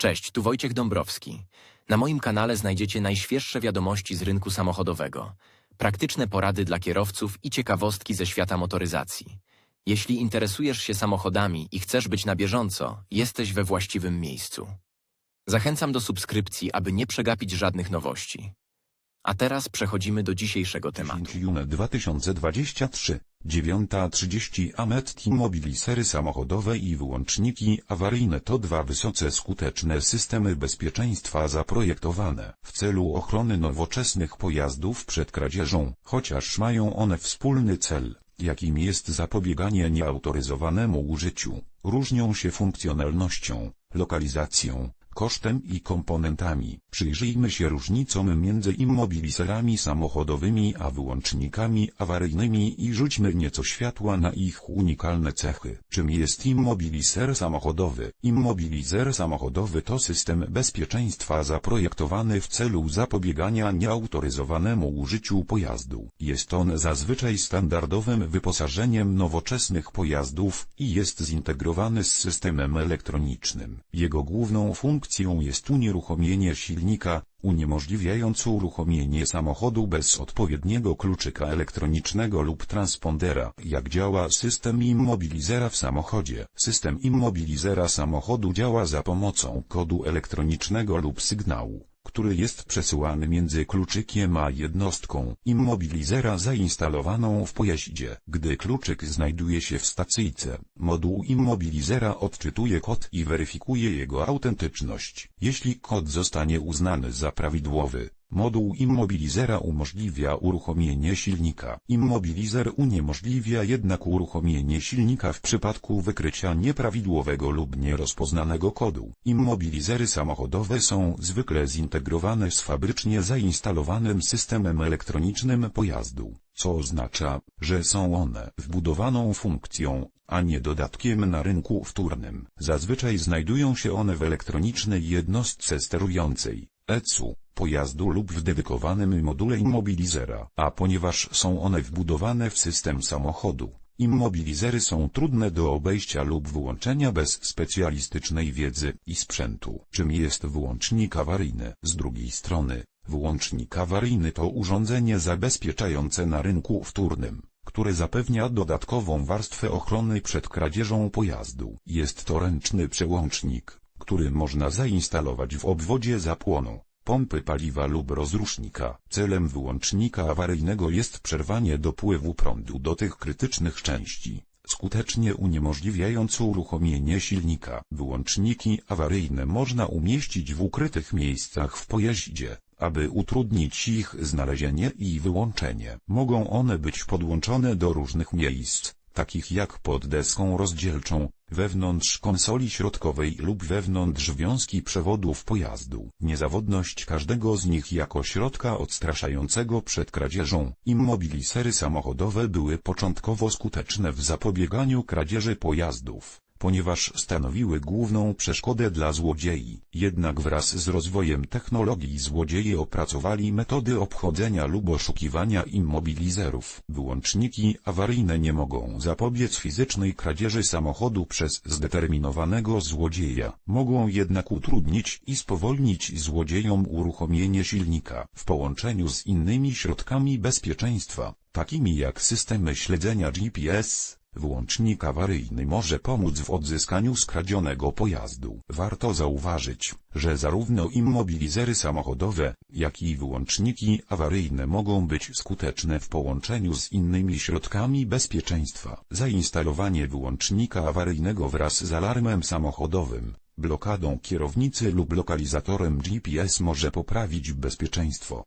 Cześć, tu Wojciech Dąbrowski. Na moim kanale znajdziecie najświeższe wiadomości z rynku samochodowego, praktyczne porady dla kierowców i ciekawostki ze świata motoryzacji. Jeśli interesujesz się samochodami i chcesz być na bieżąco, jesteś we właściwym miejscu. Zachęcam do subskrypcji, aby nie przegapić żadnych nowości. A teraz przechodzimy do dzisiejszego tematu. 10 June 2023, 9.30 Amet T-Mobile sery samochodowe i wyłączniki awaryjne to dwa wysoce skuteczne systemy bezpieczeństwa zaprojektowane w celu ochrony nowoczesnych pojazdów przed kradzieżą, chociaż mają one wspólny cel, jakim jest zapobieganie nieautoryzowanemu użyciu, różnią się funkcjonalnością, lokalizacją, kosztem i komponentami. Przyjrzyjmy się różnicom między immobiliserami samochodowymi a wyłącznikami awaryjnymi i rzućmy nieco światła na ich unikalne cechy. Czym jest immobiliser samochodowy? Immobilizer samochodowy to system bezpieczeństwa zaprojektowany w celu zapobiegania nieautoryzowanemu użyciu pojazdu. Jest on zazwyczaj standardowym wyposażeniem nowoczesnych pojazdów i jest zintegrowany z systemem elektronicznym. Jego główną funkcją jest unieruchomienie silnika, uniemożliwiając uruchomienie samochodu bez odpowiedniego kluczyka elektronicznego lub transpondera. Jak działa system immobilizera w samochodzie? System immobilizera samochodu działa za pomocą kodu elektronicznego lub sygnału który jest przesyłany między kluczykiem a jednostką immobilizera zainstalowaną w pojeździe. Gdy kluczyk znajduje się w stacyjce, moduł immobilizera odczytuje kod i weryfikuje jego autentyczność. Jeśli kod zostanie uznany za prawidłowy, Moduł immobilizera umożliwia uruchomienie silnika. Immobilizer uniemożliwia jednak uruchomienie silnika w przypadku wykrycia nieprawidłowego lub nierozpoznanego kodu. Immobilizery samochodowe są zwykle zintegrowane z fabrycznie zainstalowanym systemem elektronicznym pojazdu, co oznacza, że są one wbudowaną funkcją, a nie dodatkiem na rynku wtórnym. Zazwyczaj znajdują się one w elektronicznej jednostce sterującej. ECU, pojazdu lub w dedykowanym module immobilizera, a ponieważ są one wbudowane w system samochodu, immobilizery są trudne do obejścia lub wyłączenia bez specjalistycznej wiedzy i sprzętu. Czym jest wyłącznik awaryjny? Z drugiej strony, wyłącznik awaryjny to urządzenie zabezpieczające na rynku wtórnym które zapewnia dodatkową warstwę ochrony przed kradzieżą pojazdu. Jest to ręczny przełącznik, który można zainstalować w obwodzie zapłonu, pompy paliwa lub rozrusznika. Celem wyłącznika awaryjnego jest przerwanie dopływu prądu do tych krytycznych części, skutecznie uniemożliwiając uruchomienie silnika. Wyłączniki awaryjne można umieścić w ukrytych miejscach w pojeździe, aby utrudnić ich znalezienie i wyłączenie. Mogą one być podłączone do różnych miejsc, takich jak pod deską rozdzielczą, wewnątrz konsoli środkowej lub wewnątrz wiązki przewodów pojazdu. Niezawodność każdego z nich jako środka odstraszającego przed kradzieżą. Immobilisery samochodowe były początkowo skuteczne w zapobieganiu kradzieży pojazdów ponieważ stanowiły główną przeszkodę dla złodziei. Jednak wraz z rozwojem technologii złodzieje opracowali metody obchodzenia lub oszukiwania immobilizerów. Wyłączniki awaryjne nie mogą zapobiec fizycznej kradzieży samochodu przez zdeterminowanego złodzieja. Mogą jednak utrudnić i spowolnić złodziejom uruchomienie silnika w połączeniu z innymi środkami bezpieczeństwa, takimi jak systemy śledzenia GPS, Wyłącznik awaryjny może pomóc w odzyskaniu skradzionego pojazdu. Warto zauważyć, że zarówno immobilizery samochodowe, jak i wyłączniki awaryjne mogą być skuteczne w połączeniu z innymi środkami bezpieczeństwa. Zainstalowanie wyłącznika awaryjnego wraz z alarmem samochodowym, blokadą kierownicy lub lokalizatorem GPS może poprawić bezpieczeństwo.